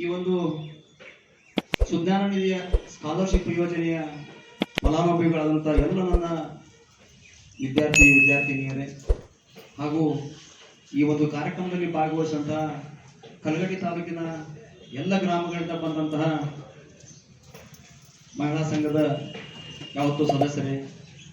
ಈ ಒಂದು ಸುಜ್ಞಾನ ನಿಧಿಯ ಸ್ಕಾಲರ್ಶಿಪ್ ಯೋಜನೆಯ ಫಲಾನುಭವಿಗಳಾದಂಥ ಎಲ್ಲ ನನ್ನ ವಿದ್ಯಾರ್ಥಿ, ವಿದ್ಯಾರ್ಥಿನಿಯರೇ, ಹಾಗೂ ಈ ಒಂದು ಕಾರ್ಯಕ್ರಮದಲ್ಲಿ ಭಾಗವಹಿಸಿದಂತಹ ಕಲಗಡಿ ತಾಲೂಕಿನ ಎಲ್ಲ ಗ್ರಾಮಗಳಿಂದ ಬಂದಂತಹ ಮಹಿಳಾ ಸಂಘದ ಯಾವತ್ತು ಸದಸ್ಯರೇ,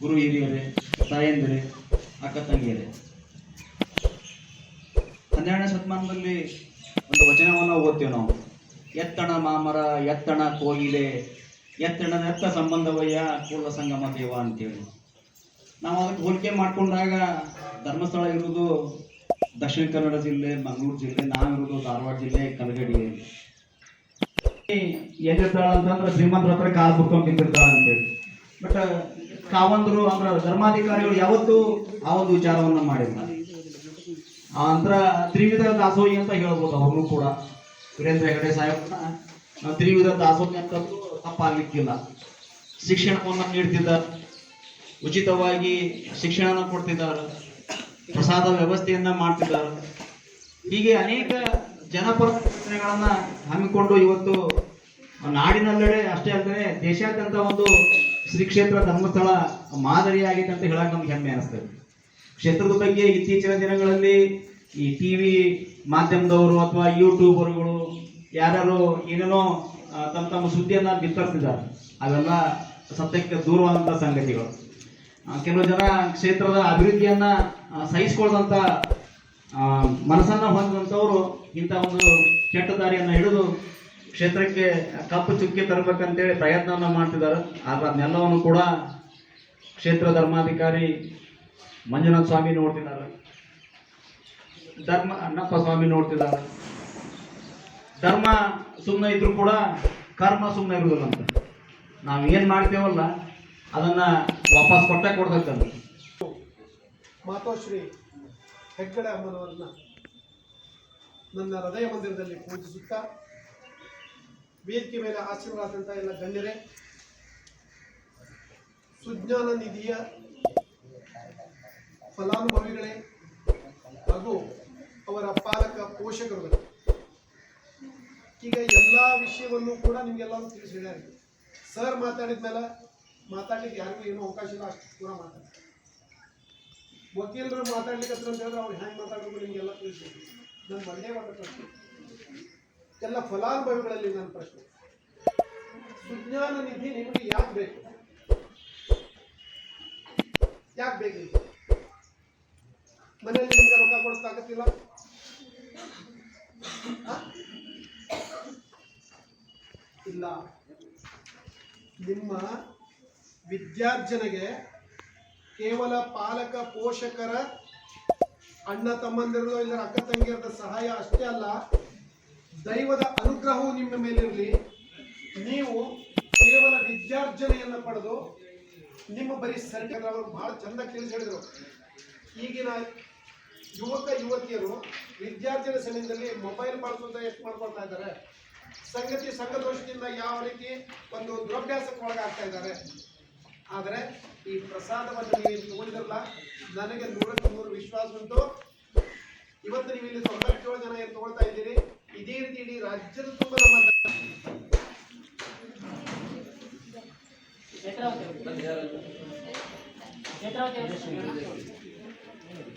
ಗುರು ಹಿರಿಯರೇ, ತಾಯಂದಿರೇ, ಅಕ್ಕ ತಂಗಿಯರೇ. ಹನ್ನೆರಡನೇ ಶತಮಾನದಲ್ಲಿ ಒಂದು ವಚನವನ್ನು ಓದ್ತೀವಿ ನಾವು. ಎತ್ತಣ ಮಾಮರ, ಎತ್ತಣ ಕೋಗಿಲೆ ಎತ್ತಣ ಎತ್ತ ಸಂಬಂಧವಯ್ಯ ಕೂಲ ಸಂಗಮ ದೇವ ಅಂತೇಳಿ. ನಾವು ಅದಕ್ಕೆ ಹೋಲಿಕೆ ಮಾಡ್ಕೊಂಡಾಗ ಧರ್ಮಸ್ಥಳ ಇರುವುದು ದಕ್ಷಿಣ ಕನ್ನಡ ಜಿಲ್ಲೆ, ಮಂಗಳೂರು ಜಿಲ್ಲೆ ನಾವಿರೋದು ಧಾರವಾಡ ಜಿಲ್ಲೆ ಕಲಗಡಿಯಲ್ಲಿ ಎಲ್ಲಿರ್ತಾಳ ಅಂತಂದ್ರೆ ಶ್ರೀಮಂತರ ಹತ್ರ ಕಾಲು ಬುಕ್ಕೊಂಡು ನಿಂತಿರ್ತಾಳ ಅಂತೇಳಿ. ಬಟ್ ಕಾವಂದ್ರು ಅಂದ್ರೆ ಧರ್ಮಾಧಿಕಾರಿಗಳು ಯಾವತ್ತೂ ಆ ಒಂದು ವಿಚಾರವನ್ನ ಮಾಡಿಲ್ಲ. ಆ ಅಂತರ ತ್ರಿವಿಧ ದಾಸೋಹಿ ಅಂತ ಹೇಳ್ಬೋದು ಅವ್ರು ಕೂಡ. ವೀರೇಂದ್ರ ಹೆಗಡೆ ಸಾಹೇಬ್ನ ತ್ರಿವಿಧ ದಾಸೋಹಿ ಅಂತ ತಪ್ಪಾಗ್ಲಿಕ್ಕಿಲ್ಲ. ಶಿಕ್ಷಣವನ್ನು ನೀಡ್ತಿದ್ದಾರೆ. ಉಚಿತವಾಗಿ ಶಿಕ್ಷಣನ ಕೊಡ್ತಿದ್ದಾರೆ. ಪ್ರಸಾದ ವ್ಯವಸ್ಥೆಯನ್ನ ಮಾಡ್ತಿದ್ದಾರೆ. ಹೀಗೆ ಅನೇಕ ಜನಪರ ಯೋಜನೆಗಳನ್ನ ಹಮ್ಮಿಕೊಂಡು ಇವತ್ತು ನಾಡಿನಲ್ಲೆಡೆ ಅಷ್ಟೇ ಅಲ್ಲದೆ ದೇಶಾದ್ಯಂತ ಒಂದು ಶ್ರೀ ಕ್ಷೇತ್ರ ಧರ್ಮಸ್ಥಳ ಮಾದರಿಯಾಗಿದೆ ಅಂತ ಹೇಳಕ್ ನಮ್ಗೆ ಹೆಮ್ಮೆ ಅನಿಸ್ತದೆ. ಕ್ಷೇತ್ರದ ಬಗ್ಗೆ ಇತ್ತೀಚಿನ ದಿನಗಳಲ್ಲಿ ಈ ಟಿವಿ ಮಾಧ್ಯಮದವರು ಅಥವಾ ಯೂಟ್ಯೂಬರ್ಗಳು ಯಾರ್ಯಾರು ಏನೇನೋ ತಮ್ಮ ತಮ್ಮ ಸುದ್ದಿಯನ್ನ ಬಿತ್ತರ್ತಿದ್ದಾರೆ ಅವೆಲ್ಲ ಸತ್ಯಕ್ಕೆ ದೂರವಾದಂಥ ಸಂಗತಿಗಳು. ಕೆಲವು ಜನ ಕ್ಷೇತ್ರದ ಅಭಿವೃದ್ಧಿಯನ್ನ ಸಹಿಸಿಕೊಳ್ಳದಂತ ಮನಸ್ಸನ್ನ ಹೊಂದಿದಂಥವ್ರು ಇಂಥ ಒಂದು ಕೆಟ್ಟ ದಾರಿಯನ್ನು ಹಿಡಿದು ಕ್ಷೇತ್ರಕ್ಕೆ ಕಪ್ಪು ಚುಕ್ಕೆ ತರಬೇಕಂತೇಳಿ ಪ್ರಯತ್ನವನ್ನ ಮಾಡ್ತಿದ್ದಾರೆ. ಆದ್ರೆ ಅದನ್ನೆಲ್ಲವನ್ನು ಕೂಡ ಕ್ಷೇತ್ರ ಧರ್ಮಾಧಿಕಾರಿ ಮಂಜುನಾಥ ಸ್ವಾಮಿ ನೋಡ್ತಿದ್ದಾರೆ. ಧರ್ಮ, ಅಣ್ಣಪ್ಪ ಸ್ವಾಮಿ ನೋಡ್ತಿದ್ದಾರೆ. ಧರ್ಮ ಸುಮ್ಮನೆ ಇದ್ರೂ ಕೂಡ ಕರ್ಮ ಸುಮ್ಮನೆ ಇರುವುದಿಲ್ಲ ಅಂತ. ನಾವು ಏನು ಮಾಡ್ತೇವಲ್ಲ, ಅದನ್ನ ವಾಪಸ್ ಕೊಟ್ಟೆ ಕೊಡ್ಬೇಕಂತ ಮಾತೋಶ್ರೀ ಹೆಗ್ಗಡೆ ಅಮ್ಮನವರನ್ನ ನನ್ನ ಹೃದಯ ಮಂದಿರದಲ್ಲಿ ಪೂಜಿಸುತ್ತಾ, ವೇದಿಕೆ ಮೇಲೆ ಆಶೀರ್ವಾದಂಥ ಎಲ್ಲ ಗಣ್ಯರೇ, ಸುಜ್ಞಾನ ನಿಧಿಯ ಫಲಾನುಭವಿಗಳೇ ಹಾಗೂ ಅವರ ಪೋಷಕರುಗಳೇ ಈಗ ಎಲ್ಲ ವಿಷಯವನ್ನು ಕೂಡ ನಿಮ್ಗೆಲ್ಲರೂ ತಿಳಿಸಿ ಹೇಳ್ಯಾರ. ಸರ್ ಮಾತಾಡಿದ ಮೇಲೆ ಮಾತಾಡ್ಲಿಕ್ಕೆ ಯಾರಿಗೂ ಏನೋ ಅವಕಾಶ ಇಲ್ಲ, ಅಷ್ಟು ಕೂಡ ಮಾತಾಡ ವಕೀಲರು ಮಾತಾಡ್ಲಿಕ್ಕೆ ಹತ್ರ ಅಂತ ಹೇಳಿದ್ರೆ ಅವ್ರು ಹೆಂಗೆ ಮಾತಾಡಬೇಕು ನಿಮಗೆಲ್ಲ ತಿಳಿಸಿ. ನನ್ನ ಒಂದೇ ಮಾಡ ಪ್ರಶ್ನೆ. ಎಲ್ಲ ಫಲಾನುಭವಿಗಳಲ್ಲಿ ನನ್ನ ಪ್ರಶ್ನೆ. ಸುಜ್ಞಾನ ನಿಧಿ ನಿಮಗೆ ಯಾಕೆ ಬೇಕು? ಯಾಕೆ ಬೇಕು? ಮನೆಯಲ್ಲಿ ನಿಮ್ಗೆ ರೊಕ್ಕ ಕೊಡೋಕ್ಕಾಗತ್ತಿಲ್ಲ? ಇಲ್ಲ. ನಿಮ್ಮ ವಿದ್ಯಾರ್ಜನೆಗೆ ಕೇವಲ ಪಾಲಕ ಪೋಷಕರ ಅಣ್ಣ ತಮ್ಮಂದಿರದು ಇಲ್ಲ ಅಕ್ಕ ತಂಗಿಯರದ ಸಹಾಯ ಅಷ್ಟೇ ಅಲ್ಲ, ದೈವದ ಅನುಗ್ರಹವು ನಿಮ್ಮ ಮೇಲಿರಲಿ. ನೀವು ಕೇವಲ ವಿದ್ಯಾರ್ಜನೆಯನ್ನು ಪಡೆದು ನಿಮ್ಮ ಬರೀ ಅವರು ಬಹಳ ಚಂದ ಕೇಳಿ ಹೇಳಿದರು. ಈಗಿನ ಯುವಕ, ಯುವತಿಯರು ವಿದ್ಯಾರ್ಥಿನ ಸಮಯದಲ್ಲಿ ಮೊಬೈಲ್ ಬಳಸುವಂತ ಎಷ್ಟು ಮಾಡ್ಕೊಳ್ತಾ ಇದ್ದಾರೆ. ಸಂಗತಿ, ಸಂಘದೋಷದಿಂದ ಯಾವ ರೀತಿ ಒಂದು ದುರಭ್ಯಾಸಕ್ಕೆ ಒಳಗಾಗ್ತಾ ಇದ್ದಾರೆ. ಆದರೆ ಈ ಪ್ರಸಾದವನ್ನು ನೀವು ತಗೊಂಡಿರಲ್ಲ ನನಗೆ ನೂರಕ್ಕೆ ನೂರು ವಿಶ್ವಾಸ ಉಂಟು. ಇವತ್ತು ನೀವು ಇಲ್ಲಿ ತೊಂಬತ್ತೇಳು ಜನ ಏನು ತಗೊಳ್ತಾ ಇದ್ದೀರಿ? ಇದೇ ರೀತಿ ಇಡೀ ರಾಜ್ಯದ ತುಂಬ ನಮ್ಮ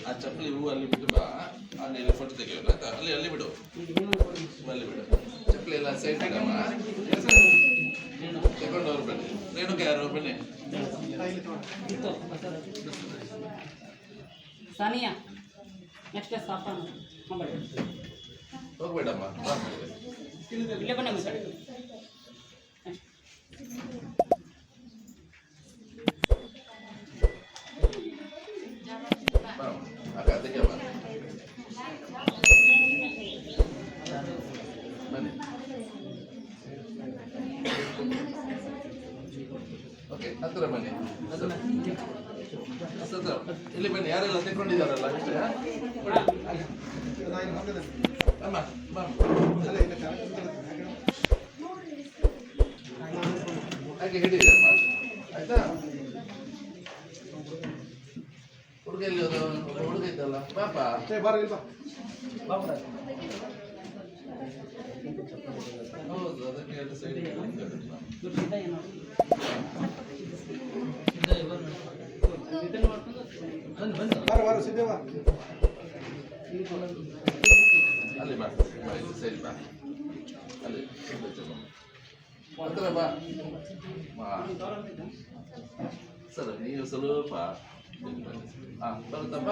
ಆ ಚಪ್ಪಲಿ ಹೂ ಅಲ್ಲಿ ಬಿಟ್ಟು ಬಾ ಅಲ್ಲಿ ಇಲ್ಲಿ ಫೋಟೋ ತೆಗಿಯೋಲ್ಲ ಆಯ್ತಾ? ಅಲ್ಲಿ ಅಲ್ಲಿ ಬಿಡು ಅಲ್ಲಿ ಬಿಡು ಚಪ್ಪಲಿ ಎಲ್ಲ ಸೈಡ್ ಇಡಮ್ಮ ತಗೊಂಡು ಹೋಗ್ಬೇಡಿ ರೇಣುಕ ಯಾರು ಬನ್ನಿ ಸಾನಿಯಾ ನೆಕ್ಸ್ಟ್ ಸಾಫಾನ್ ಮಾಡಿ ಹೋಗ್ಬೇಡಮ್ಮ ಬಾ. ಇಲ್ಲೇ ಬನ್ನಿ ಸರ್ ಓಕೆ ಹತ್ತಿರ ಬನ್ನಿ. ಹತ್ತಿರ. ಇಲ್ಲಿ ಬನ್ನಿ ಯಾರೆಲ್ಲ ತೆಕ್ಕೊಂಡಿದ್ದಾರಲ್ಲ ಇಷ್ಟೇ ಅಮ್ಮ ಹಾಗೆ ಹಿಡೀರಿ ಅಮ್ಮ. ಆಯ್ತಾ? ಹುಡುಗ ಎಲ್ಲಿ ಹುಡುಗ ಇದ್ದಲ್ಲ. ಪಾಪ ಬಾರ ಇಲ್ಲಿ ಬಾ. ಹೌದು, ಅದಕ್ಕೆ ಎರಡು ಸೈಡ್ ಅಲ್ಲಿ ಬಾ ಸೈಡ್ ಬಾ. ಅಲ್ಲಿ ಹತ್ರ ಬಾ. ಸರ್, ನೀವು ಸ್ವಲ್ಪ ಹಾಂ ಬರುತ್ತಪ್ಪ.